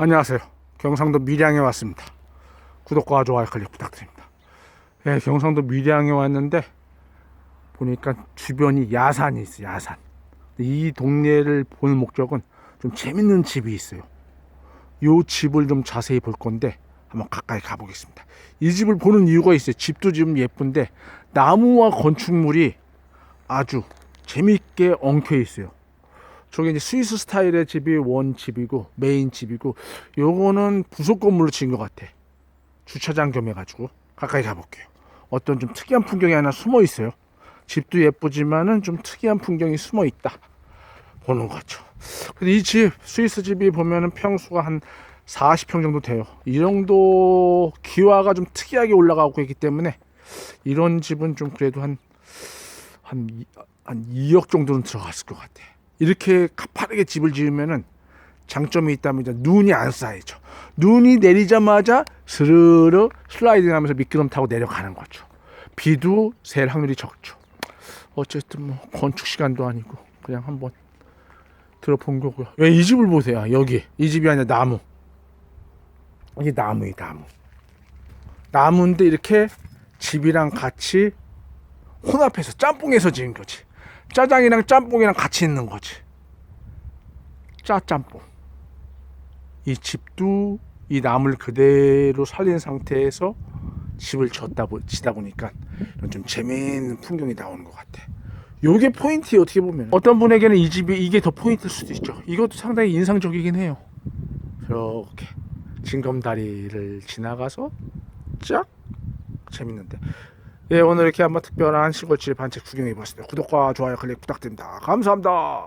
안녕하세요. 경상도 밀양에 왔습니다. 구독과 좋아요 클릭 부탁드립니다. 네, 경상도 밀양에 왔는데 보니까 주변이 야산이 있어요. 야산. 이 동네를 볼 목적은 좀 재밌는 집이 있어요. 이 집을 좀 자세히 볼 건데 한번 가까이 가보겠습니다. 이 집을 보는 이유가 있어요. 집도 지금 예쁜데 나무와 건축물이 아주 재밌게 엉켜 있어요. 저게 이제 스위스 스타일의 집이 원 집이고 메인 집이고 요거는 부속 건물로 지은 것 같아. 주차장 겸 해 가지고 가까이 가볼게요. 어떤 좀 특이한 풍경이 하나 숨어 있어요. 집도 예쁘지만은 좀 특이한 풍경이 숨어 있다. 보는 거죠. 근데 이 집, 스위스 집이 보면은 평수가 한 40평 정도 돼요. 이 정도 기와가 좀 특이하게 올라가고 있기 때문에 이런 집은 좀 그래도 한, 한, 이- 한 2억 정도는 들어갔을 것 같아. 이렇게 가파르게 집을 지으면은 장점이 이제 눈이 안 쌓이죠. 눈이 내리자마자 스르르 슬라이딩 하면서 미끄럼 타고 내려가는 거죠. 비도 셀 확률이 적죠. 어쨌든 뭐 건축 시간도 아니고 그냥 한번 들어본 거고요. 왜 이 집을 보세요. 여기 이 집이 아니라 나무. 이게 나무이 나무. 나무인데 이렇게 집이랑 같이 혼합해서 짬뽕해서 지은 거지. 짜장이랑 짬뽕이랑 같이 있는 거지. 짜짬뽕. 이 집도 이 나무를 그대로 살린 상태에서 집을 졌다 보, 지다 보니까 좀 재미있는 풍경이 나오는 것 같아. 요게 포인트 어떻게 보면 어떤 분에게는 이 집이 이게 더 포인트일 수도 있죠. 이것도 상당히 인상적이긴 해요. 이렇게 징검다리를 지나가서 쫙 재밌는데. 예, 오늘 이렇게 한번 특별한 한채 구경해 봤습니다. 구독과 좋아요 클릭 부탁드립니다. 감사합니다.